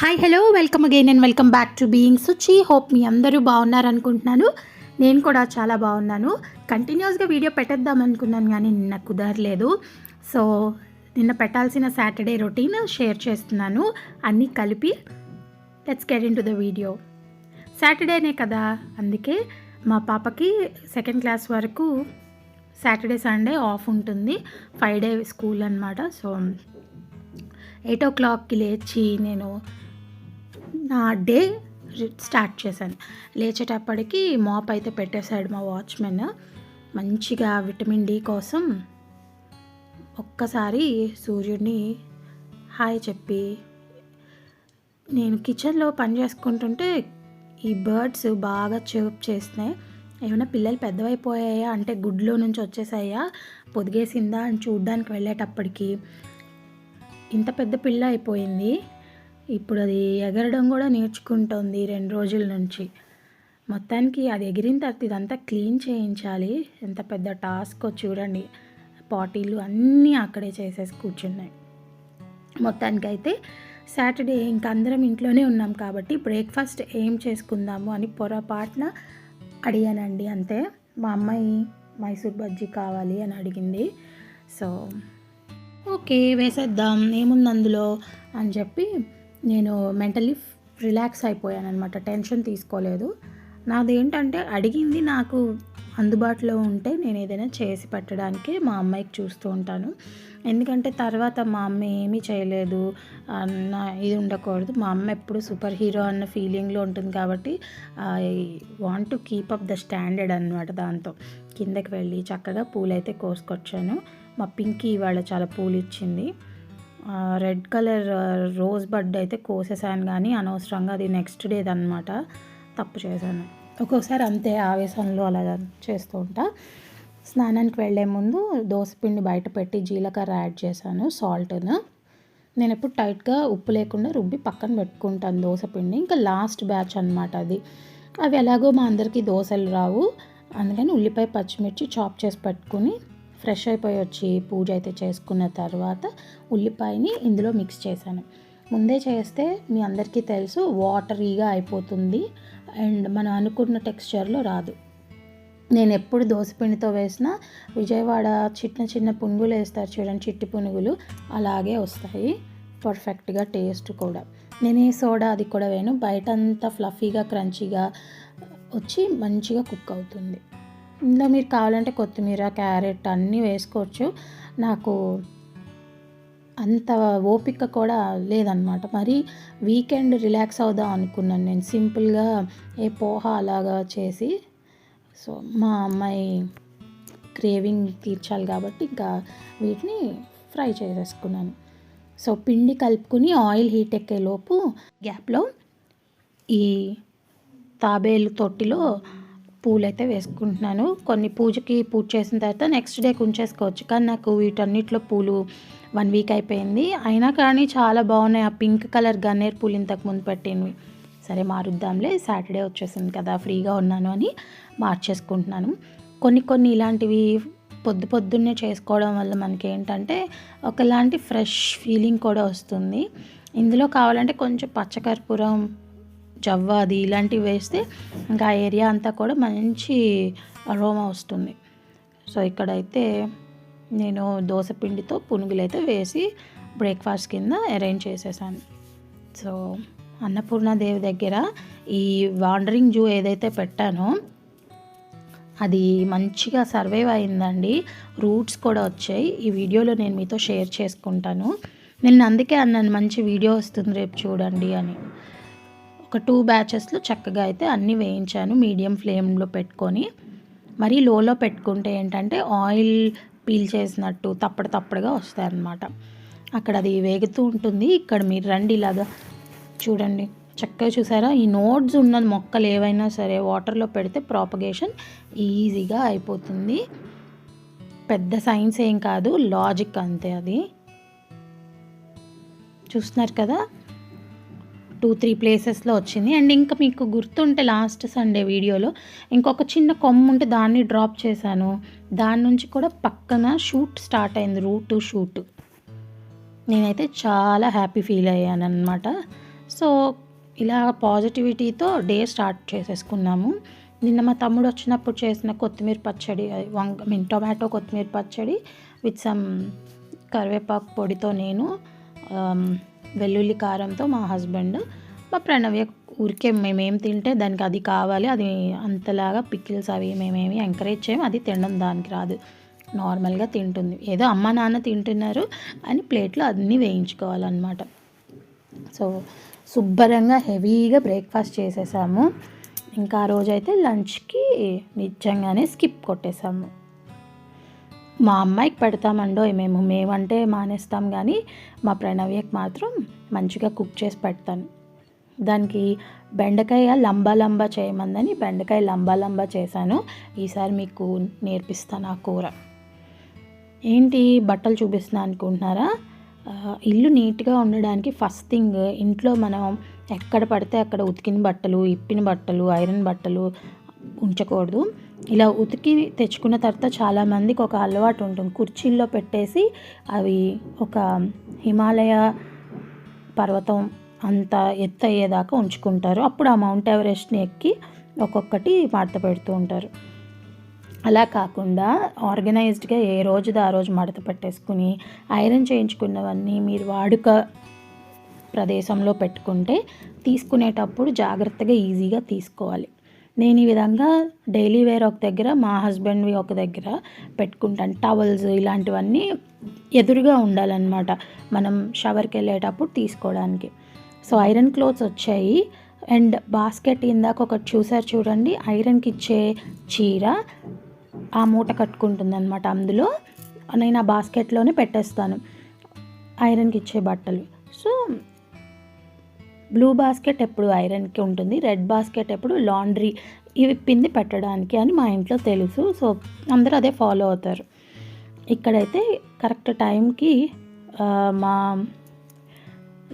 Hi hello welcome again and welcome back to being Suchi hope మీ అందరూ బాగున్నారు అనుకుంటున్నాను నేను కూడా చాలా బాగున్నాను. కంటిన్యూస్గా వీడియో పెట్టేద్దాం అనుకున్నాను కానీ నిన్న కుదరలేదు. సో నిన్న పెట్టాల్సిన సాటర్డే రొటీన్ షేర్ చేస్తున్నాను. అన్నీ కలిపి let's get into the video సాటర్డేనే కదా అందుకే మా పాపకి సెకండ్ క్లాస్ వరకు సాటర్డే సండే ఆఫ్ ఉంటుంది. ఫైవ్ డే స్కూల్ అనమాట సో ఎయిట్ ఓ క్లాక్కి లేచి నేను నా డే స్టార్ట్ చేశాను. లేచేటప్పటికి మాప్ అయితే పెట్టేశాడు మా వాచ్మెన్. మంచిగా విటమిన్ డి కోసం ఒక్కసారి సూర్యుడిని హాయ్ చెప్పి నేను కిచెన్లో పని చేసుకుంటుంటే ఈ బర్డ్స్ బాగా చెప్ చేస్తున్నాయి. ఏమైనా పిల్లలు పెద్దవైపోయాయా? అంటే గుడ్లో నుంచి వచ్చేసాయా? పొదిగేసిందా? అని చూడ్డానికి వెళ్ళేటప్పటికి ఇంత పెద్ద పిల్ల అయిపోయింది. ఇప్పుడు అది ఎగరడం కూడా నేర్చుకుంటోంది రెండు రోజుల నుంచి. మొత్తానికి అది ఎగిరిన తర్వాత ఇదంతా క్లీన్ చేయించాలి. ఎంత పెద్ద టాస్క్ చూడండి. పాటీలు అన్నీ అక్కడే చేసేసి కూర్చున్నాయి. మొత్తానికైతే సాటర్డే ఇంక అందరం ఇంట్లోనే ఉన్నాం కాబట్టి బ్రేక్ఫాస్ట్ ఏం చేసుకుందాము అని పొరపాటున అడిగానండి. అంతే. మా అమ్మాయి మైసూర్ బజ్జీ కావాలి అని అడిగింది. సో ఓకే వేసేద్దాం. ఏముంది అందులో? అని చెప్పి నేను మెంటలీ రిలాక్స్ అయిపోయాను అనమాట టెన్షన్ తీసుకోలేదు. నాది ఏంటంటే అడిగింది నాకు అందుబాటులో ఉంటే నేను ఏదైనా చేసి పెట్టడానికి మా అమ్మాయికి చూస్తూ ఉంటాను. ఎందుకంటే తర్వాత మా అమ్మ ఏమీ చేయలేదు. అన్న ఇది ఉండకూడదు. మా అమ్మ ఎప్పుడు సూపర్ హీరో అన్న ఫీలింగ్లో ఉంటుంది కాబట్టి I want to keep up the standard అనమాట దాంతో. కిందకి వెళ్ళి చక్కగా పూలు అయితే కోసుకొచ్చాను. మా పింకీ ఇవాళ చాలా పూలు ఇచ్చింది. రెడ్ కలర్ రోజ్ బడ్ అయితే కోసేసాను కానీ అనవసరంగా అది నెక్స్ట్ డేది అనమాట తప్పు చేశాను. ఒక్కొక్కసారి అంతే ఆవేశంలో అలా చేస్తూ ఉంటా. స్నానానికి వెళ్ళే ముందు దోసపిండి బయట పెట్టి జీలకర్ర యాడ్ చేశాను సాల్ట్ను. నేను ఎప్పుడు టైట్గా ఉప్పు లేకుండా రుబ్బి పక్కన పెట్టుకుంటాను దోసపిండి ఇంకా లాస్ట్ బ్యాచ్ అనమాట అది. అవి ఎలాగో మా అందరికీ దోశలు రావు. అందుకని ఉల్లిపాయ పచ్చిమిర్చి చాప్ చేసి పెట్టుకుని ఫ్రెష్ అయిపోయి వచ్చి పూజ అయితే చేసుకున్న తర్వాత ఉల్లిపాయని ఇందులో మిక్స్ చేశాను. ముందే చేస్తే మీ అందరికీ తెలుసు వాటరీగా అయిపోతుంది అండ్ మనం అనుకున్న టెక్స్చర్లో రాదు. నేను ఎప్పుడు దోసపిండితో వేసిన విజయవాడ చిన్న చిన్న పునుగులు వేస్తారు చూడండి చిట్టి పునుగులు. అలాగే వస్తాయి. పర్ఫెక్ట్గా టేస్ట్ కూడా. నేను ఏ సోడా అది కూడా వేను బయట అంతా ఫ్లఫీగా క్రంచీగా వచ్చి మంచిగా కుక్ అవుతుంది. ఇందులో మీరు కావాలంటే కొత్తిమీర క్యారెట్ అన్నీ వేసుకోవచ్చు. నాకు అంత ఓపిక కూడా లేదనమాట మరి వీకెండ్ రిలాక్స్ అవుదాం అనుకున్నాను నేను. సింపుల్గా ఏ పోహ అలాగా చేసి సో మా అమ్మాయి క్రేవింగ్ తీర్చాలి కాబట్టి ఇంకా వీటిని ఫ్రై చేసేసుకున్నాను. సో పిండి కలుపుకుని ఆయిల్ హీట్ ఎక్కే లోపు గ్యాప్లో ఈ తాబేలు తొట్టిలో పూలు అయితే వేసుకుంటున్నాను. కొన్ని పూజకి పూజ చేసిన తర్వాత నెక్స్ట్ డే ఉంచేసుకోవచ్చు కానీ నాకు వీటన్నిటిలో పూలు వన్ వీక్ అయిపోయింది. అయినా కానీ చాలా బాగున్నాయి. ఆ పింక్ కలర్ గన్నేరు పూలు ఇంతకు ముందు పెట్టినవి. సరే మారుద్దాంలే. సాటర్డే వచ్చేసింది కదా ఫ్రీగా ఉన్నాను అని మార్చేసుకుంటున్నాను. కొన్ని కొన్ని ఇలాంటివి పొద్దు పొద్దున్నే చేసుకోవడం వల్ల మనకి ఏంటంటే ఒకలాంటి ఫ్రెష్ ఫీలింగ్ కూడా వస్తుంది. ఇందులో కావాలంటే కొంచెం పచ్చకర్పూరం జవ్వాది ఇలాంటివి వేస్తే ఇంకా ఆ ఏరియా అంతా కూడా మంచి అరోమా వస్తుంది. సో ఇక్కడైతే నేను దోసపిండితో పునుగులు అయితే వేసి బ్రేక్ఫాస్ట్ కింద అరేంజ్ చేసేసాను. సో అన్నపూర్ణాదేవి దగ్గర ఈ వాండరింగ్ జూ ఏదైతే పెట్టానో అది మంచిగా సర్వైవ్ అయిందండి. రూట్స్ కూడా వచ్చాయి. ఈ వీడియోలో నేను మీతో షేర్ చేసుకుంటాను. నేను అందుకే అన్నాను మంచి వీడియో వస్తుంది రేపు చూడండి అని. ఒక టూ బ్యాచెస్లో చక్కగా అయితే అన్నీ వేయించాను. మీడియం ఫ్లేమ్లో పెట్టుకొని. మరీ లోలో పెట్టుకుంటే ఏంటంటే ఆయిల్ పీల్ చేసినట్టు తప్పడు తప్పడుగా వస్తాయి అన్నమాట అక్కడ అది వేగుతూ ఉంటుంది. ఇక్కడ మీరు రండి ఇలాగా చూడండి. చక్కగా చూసారా? ఈ నోట్స్ ఉన్న మొక్కలు ఏవైనా సరే వాటర్లో పెడితే ప్రాపగేషన్ ఈజీగా అయిపోతుంది. పెద్ద సైన్స్ ఏం కాదు. లాజిక్ అంతే అది. చూస్తున్నారు కదా? టూ త్రీ ప్లేసెస్లో వచ్చింది. అండ్ ఇంకా మీకు గుర్తుంటే లాస్ట్ సండే వీడియోలో ఇంకొక చిన్న కొమ్ము ఉంటే దాన్ని డ్రాప్ చేశాను. దాని నుంచి కూడా పక్కన షూట్ స్టార్ట్ అయింది రూట్ టు షూట్. నేనైతే చాలా హ్యాపీ ఫీల్ అయ్యాను అనమాట సో ఇలా పాజిటివిటీతో డే స్టార్ట్ చేసేసుకున్నాము. నిన్న మా తమ్ముడు వచ్చినప్పుడు చేసిన కొత్తిమీర పచ్చడి అది వంగ మీన్ టొమాటో కొత్తిమీర పచ్చడి విత్ సమ్ కరివేపాకు పొడితో నేను వెల్లుల్లి కారంతో మా హస్బెండ్ మా ప్రణవ్య ఊరికే మేమేం తింటే దానికి అది కావాలి అది అంతలాగా పికిల్స్ అవి మేమేమి ఎంకరేజ్ చేయము అది తినడం దానికి రాదు. నార్మల్గా తింటుంది. ఏదో అమ్మ నాన్న తింటున్నారు అని ప్లేట్లో అన్నీ వేయించుకోవాలన్నమాట. సో శుభ్రంగా హెవీగా బ్రేక్ఫాస్ట్ చేసేసాము. ఇంకా ఆ రోజైతే లంచ్కి నిజంగానే స్కిప్ కొట్టేసాము. మా అమ్మాయికి పెడతామండో మేము మేమంటే మానేస్తాం కానీ మా ప్రణవ్యకి మాత్రం మంచిగా కుక్ చేసి పెడతాను. దానికి బెండకాయ లంబా లంబా చేయమందని బెండకాయ లంబా లంబా చేశాను. ఈసారి మీకు నేర్పిస్తాను ఆ కూర. ఏంటి బట్టలు చూపిస్తున్నా అనుకుంటున్నారా? ఇల్లు నీట్గా ఉండడానికి ఫస్ట్ థింగ్ ఇంట్లో మనం ఎక్కడ పడితే అక్కడ ఉతికిన బట్టలు ఇప్పిన బట్టలు ఐరన్ బట్టలు ఉంచకూడదు. ఇలా ఉతికి తెచ్చుకున్న తర్వాత చాలామందికి ఒక అలవాటు ఉంటుంది. కుర్చీల్లో పెట్టేసి అవి ఒక హిమాలయ పర్వతం అంత ఎత్తు అయ్యేదాకా ఉంచుకుంటారు. అప్పుడు ఆ మౌంట్ ఎవరెస్ట్ని ఎక్కి ఒక్కొక్కటి మడత పెడుతూ ఉంటారు. అలా కాకుండా ఆర్గనైజ్డ్గా ఏ రోజుది ఆ రోజు మడత పెట్టేసుకుని ఐరన్ చేయించుకున్నవన్నీ మీరు వాడుక ప్రదేశంలో పెట్టుకుంటే తీసుకునేటప్పుడు జాగ్రత్తగా ఈజీగా తీసుకోవాలి. నేను ఈ విధంగా డైలీ వేర్ ఒక దగ్గర మా హస్బెండ్వి ఒక దగ్గర పెట్టుకుంటాను టవల్స్ ఇలాంటివన్నీ ఎదురుగా ఉండాలన్నమాట. మనం షవర్కి వెళ్ళేటప్పుడు తీసుకోవడానికి. సో ఐరన్ క్లోత్స్ వచ్చాయి. అండ్ బాస్కెట్ ఇందాక ఒకటి చూసారు చూడండి. ఐరన్కి ఇచ్చే చీర ఆ మూట కట్టుకుంటుంది అనమాట అందులో. నేను ఆ బాస్కెట్లోనే పెట్టేస్తాను. ఐరన్కి ఇచ్చే బట్టలు. సో బ్లూ బాస్కెట్ ఎప్పుడు ఐరన్కి ఉంటుంది రెడ్ బాస్కెట్ ఎప్పుడు లాండ్రీ ఇవి పిండి పెట్టడానికి అని మా ఇంట్లో తెలుసు. సో అందరూ అదే ఫాలో అవుతారు. ఇక్కడైతే కరెక్ట్ టైంకి మా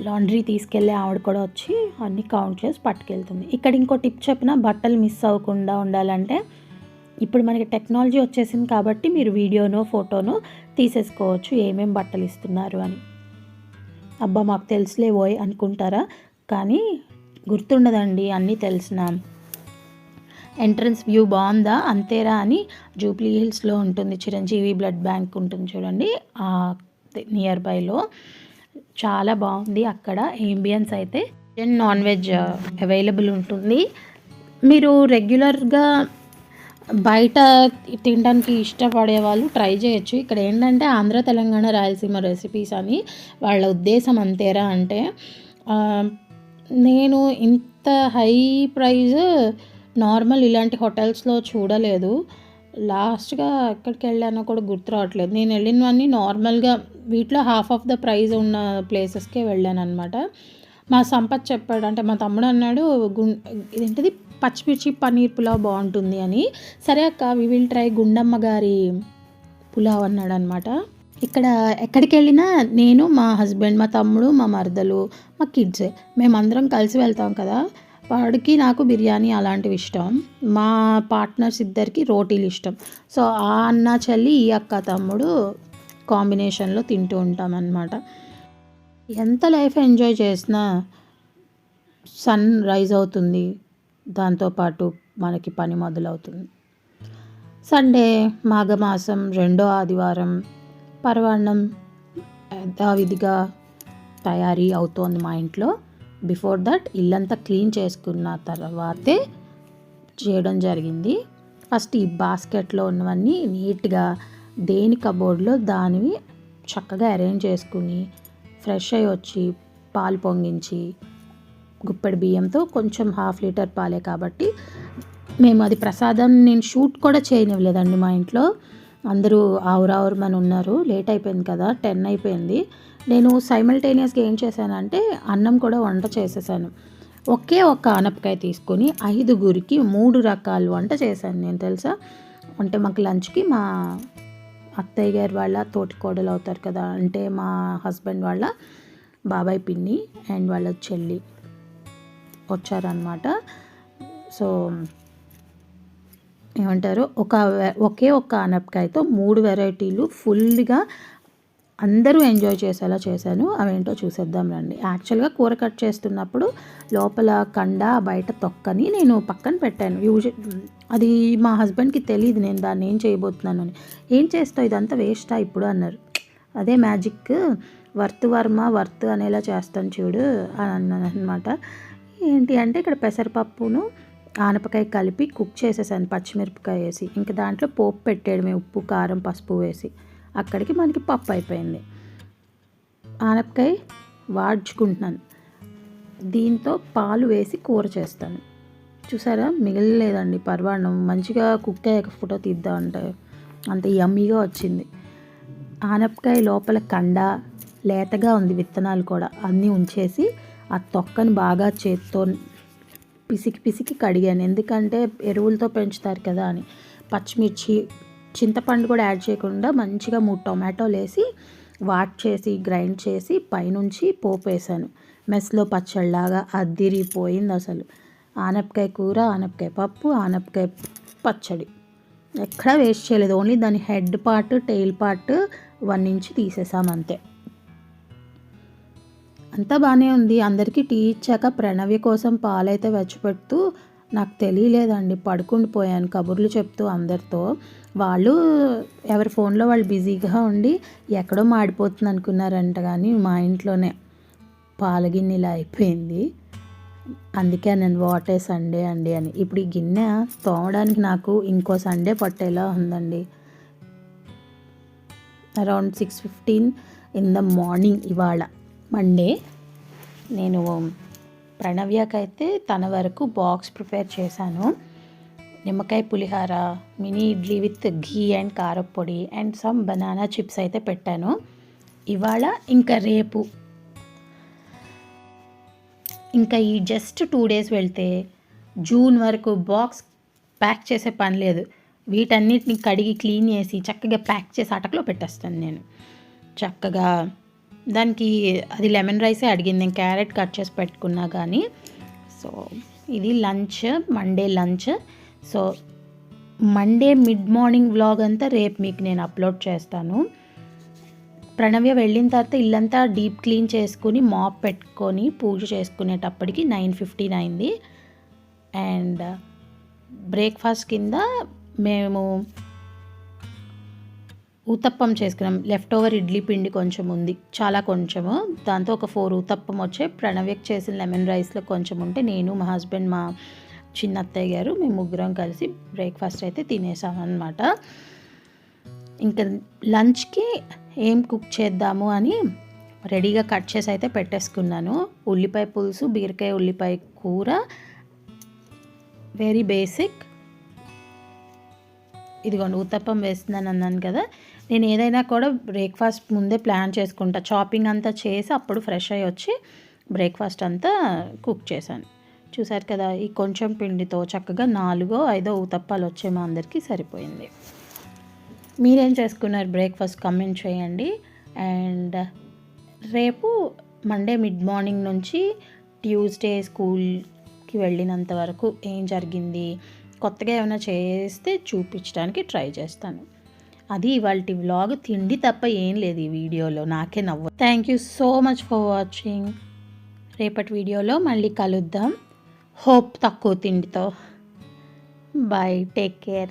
లాండ్రీ తీసుకెళ్ళే ఆవిడ కూడా వచ్చి అన్ని కౌంట్ చేసి పట్టుకెళ్తుంది. ఇక్కడ ఇంకో టిప్ చెప్పిన బట్టలు మిస్ అవ్వకుండా ఉండాలంటే ఇప్పుడు మనకి టెక్నాలజీ వచ్చేసింది కాబట్టి మీరు వీడియోనో ఫోటోనో తీసేసుకోవచ్చు ఏమేమి బట్టలు ఇస్తున్నారు అని. అబ్బా మాకు తెలుసులేవోయ్ అనుకుంటారా? కానీ గుర్తుండదండి అన్నీ తెలిసిన. ఎంట్రన్స్ వ్యూ బాగుందా? అంతేరా అని జూబ్లీ హిల్స్లో ఉంటుంది చిరంజీవి బ్లడ్ బ్యాంక్ ఉంటుంది చూడండి నియర్ బైలో. చాలా బాగుంది అక్కడ ఏంబియన్స్ అయితే. నాన్ వెజ్ అవైలబుల్ ఉంటుంది. మీరు రెగ్యులర్గా బయట తినడానికి ఇష్టపడే వాళ్ళు ట్రై చేయొచ్చు. ఇక్కడ ఏంటంటే ఆంధ్ర తెలంగాణ రాయలసీమ రెసిపీస్ అని వాళ్ళ ఉద్దేశం అంతేరా అంటే నేను ఇంత హై ప్రైజ్ నార్మల్ ఇలాంటి హోటల్స్లో చూడలేదు. లాస్ట్గా ఎక్కడికి వెళ్ళానో కూడా గుర్తు రావట్లేదు. నేను వెళ్ళినవన్నీ నార్మల్గా వీటిలో హాఫ్ ఆఫ్ ద ప్రైజ్ ఉన్న ప్లేసెస్కే వెళ్ళాను అనమాట మా సంపత్ చెప్పాడు అంటే మా తమ్ముడు అన్నాడు ఇదేంటిది? పచ్చిమిర్చి పన్నీర్ పులావ్ బాగుంటుంది అని. సరే అక్క వి విల్ ట్రై గుండమ్మ గారి పులావ్ అన్నాడు అనమాట ఇక్కడ ఎక్కడికి వెళ్ళినా నేను మా హస్బెండ్ మా తమ్ముడు మా మరదలు మా కిడ్స్ మేమందరం కలిసి వెళ్తాం కదా. వాడికి నాకు బిర్యానీ అలాంటివి ఇష్టం. మా పార్ట్నర్స్ ఇద్దరికి రోటీలు ఇష్టం. సో ఆ అన్న చెల్లి ఈ అక్క తమ్ముడు కాంబినేషన్లో తింటూ ఉంటాం అన్నమాట ఎంత లైఫ్ ఎంజాయ్ చేసినా సన్ రైజ్ అవుతుంది. దాంతోపాటు మనకి పని మొదలవుతుంది. సండే మాఘమాసం రెండో ఆదివారం పర్వాన్నం యథావిధిగా తయారీ అవుతోంది మా ఇంట్లో. బిఫోర్ దట్ ఇల్లంతా క్లీన్ చేసుకున్న తర్వాతే చేయడం జరిగింది. ఫస్ట్ ఈ బాస్కెట్లో ఉన్నవన్నీ నీట్గా దేని కబోర్డ్లో దానివి చక్కగా అరేంజ్ చేసుకుని ఫ్రెష్ అయ్యి వచ్చి పాలు పొంగించి గుప్పెడు బియ్యంతో కొంచెం హాఫ్ లీటర్ పాలే కాబట్టి మేము అది ప్రసాదం నేను షూట్ కూడా చేయనివ్వలేదండి మా ఇంట్లో. అందరూ ఆవురావురమని ఉన్నారు. లేట్ అయిపోయింది కదా టెన్ అయిపోయింది. నేను సైమల్టేనియస్గా ఏం చేశానంటే అన్నం కూడా వంట చేసేసాను. ఒకే ఒక్క ఆనపకాయ తీసుకొని ఐదుగురికి మూడు రకాలు వంట చేశాను నేను తెలుసా? అంటే మాకు లంచ్కి మా అత్తయ్య గారు వాళ్ళ తోటికోడలు అవుతారు కదా అంటే మా హస్బెండ్ వాళ్ళ బాబాయ్ పిన్ని అండ్ వాళ్ళ చెల్లి వచ్చారనమాట సో ఏమంటారు? ఒక ఒకే ఒక్క ఆనపకాయతో మూడు వెరైటీలు ఫుల్గా అందరూ ఎంజాయ్ చేసేలా చేశాను. అవేంటో చూసేద్దాం రండి. యాక్చువల్గా కూర కట్ చేస్తున్నప్పుడు లోపల కండ బయట తొక్కని నేను పక్కన పెట్టాను. యూజ్ అది మా హస్బెండ్కి తెలియదు నేను దాన్ని ఏం చేయబోతున్నాను అని. ఏం చేస్తావు? ఇదంతా వేస్టా? ఇప్పుడు అన్నారు. అదే మ్యాజిక్ వర్త్ వర్మ వర్త్ అనేలా చేస్తాను చూడు అని అన్నాను అనమాట ఏంటి అంటే ఇక్కడ పెసరపప్పును ఆనపకాయ కలిపి కుక్ చేసేసాను పచ్చిమిరపకాయ వేసి. ఇంకా దాంట్లో పోపు పెట్టేయడమే ఉప్పు కారం పసుపు వేసి. అక్కడికి మనకి పప్పు అయిపోయింది. ఆనపకాయ వాడ్చుకుంటున్నాను. దీంతో పాలు వేసి కూర చేస్తాను. చూసారా? మిగలలేదండి పర్వాణం మంచిగా కుక్ అయ్యాక ఫోటో తీద్దాం అంటే అంత యమ్మీగా వచ్చింది. ఆనపకాయ లోపల కండ లేతగా ఉంది విత్తనాలు కూడా. అన్నీ ఉంచేసి ఆ తొక్కని బాగా చేత్తో పిసికి పిసికి కడిగాను. ఎందుకంటే ఎరువులతో పెంచుతారు కదా అని. పచ్చిమిర్చి చింతపండు కూడా యాడ్ చేయకుండా మంచిగా మూడు టొమాటోలు వేసి వాట్ చేసి గ్రైండ్ చేసి పైనుంచి పోపు వేసాను మెస్లో పచ్చళ్ళలాగా అద్దిరిపోయింది అసలు. ఆనపకాయ కూర ఆనపకాయ పప్పు ఆనపకాయ పచ్చడి. ఎక్కడా వేస్ట్ చేయలేదు. ఓన్లీ దాని head part tail part one inch తీసేసాం అంతే. అంతా బాగానే ఉంది. అందరికీ టీ ఇచ్చాక ప్రణవి కోసం పాలైతే వెచ్చపెడుతూ నాకు తెలియలేదండి పడుకుండి పోయాను కబుర్లు చెప్తూ అందరితో. వాళ్ళు ఎవరి ఫోన్లో వాళ్ళు బిజీగా ఉండి ఎక్కడో మాడిపోతుంది అనుకున్నారంట కానీ మా ఇంట్లోనే పాల గిన్నె ఇలా అయిపోయింది. అందుకే నేను వాటే సండే అండి అని. ఇప్పుడు ఈ గిన్నె తోమడానికి నాకు ఇంకో సండే పట్టేలా ఉందండి. Around six fifteen in the morning ఇవాళ. మండే. నేను ప్రణవ్యకైతే తన వరకు బాక్స్ ప్రిపేర్ చేశాను. నిమ్మకాయ పులిహార mini idli with ghee and కారపొడి అండ్ సమ్ బనానా చిప్స్ అయితే పెట్టాను. ఇవాళ ఇంకా రేపు. ఇంకా ఈ జస్ట్ టూ డేస్ వెళ్తే జూన్ వరకు బాక్స్ ప్యాక్ చేసే పని లేదు. వీటన్నిటిని కడిగి క్లీన్ చేసి చక్కగా ప్యాక్ చేసి అటకలో పెట్టేస్తాను నేను. చక్కగా దానికి అది లెమన్ రైసే అడిగింది. నేను క్యారెట్ కట్ చేసి పెట్టుకున్నా కానీ. సో ఇది lunch Monday lunch. So Monday mid morning vlog అంతా రేపు మీకు నేను అప్లోడ్ చేస్తాను. ప్రణవ్య వెళ్ళిన తర్వాత ఇల్లంతా డీప్ క్లీన్ చేసుకుని మాప్ పెట్టుకొని పూజ చేసుకునేటప్పటికి నైన్ ఫిఫ్టీన్ అయింది. అండ్ బ్రేక్ఫాస్ట్ కింద మేము ఊతప్పం చేసుకున్నాం. లెఫ్ట్ ఓవర్ ఇడ్లీ పిండి కొంచెం ఉంది. చాలా కొంచెము. దాంతో ఒక ఫోర్ ఊతప్పం వచ్చే ప్రణవ్యక్ చేసిన లెమన్ రైస్లో కొంచెం ఉంటే నేను మా హస్బెండ్ మా చిన్న అత్తయ్య గారు మేము ముగ్గురం కలిసి బ్రేక్ఫాస్ట్ అయితే తినేసామన్నమాట ఇంకా లంచ్కి ఏం కుక్ చేద్దాము అని రెడీగా కట్ చేసి అయితే పెట్టేసుకున్నాను. ఉల్లిపాయ పులుసు బీరకాయ ఉల్లిపాయ కూర వెరీ బేసిక్ ఇదిగోండి ఉత్తప్పం వేస్తున్నాను అన్నాను కదా. నేను ఏదైనా కూడా బ్రేక్ఫాస్ట్ ముందే ప్లాన్ చేసుకుంటా. షాపింగ్ అంతా చేసి అప్పుడు ఫ్రెష్ అయ్యి వచ్చి బ్రేక్ఫాస్ట్ అంతా కుక్ చేశాను. చూసారు కదా ఈ కొంచెం పిండితో చక్కగా నాలుగో ఐదో ఊతప్పాలు వచ్చే మా అందరికీ సరిపోయింది. మీరేం చేసుకున్నారు బ్రేక్ఫాస్ట్ కమెంట్ చేయండి. అండ్ రేపు మండే మిడ్ మార్నింగ్ నుంచి ట్యూస్డే స్కూల్కి వెళ్ళినంత వరకు ఏం జరిగింది? కొత్తగా ఏమైనా చేస్తే చూపించడానికి ట్రై చేస్తాను. అది ఇవాళ వ్లాగ్ తిండి తప్ప ఏం లేదు ఈ వీడియోలో. నాకే నవ్వు. Thank you so much for watching రేపటి వీడియోలో మళ్ళీ కలుద్దాం. హోప్ తక్కువ తిండితో. Bye take care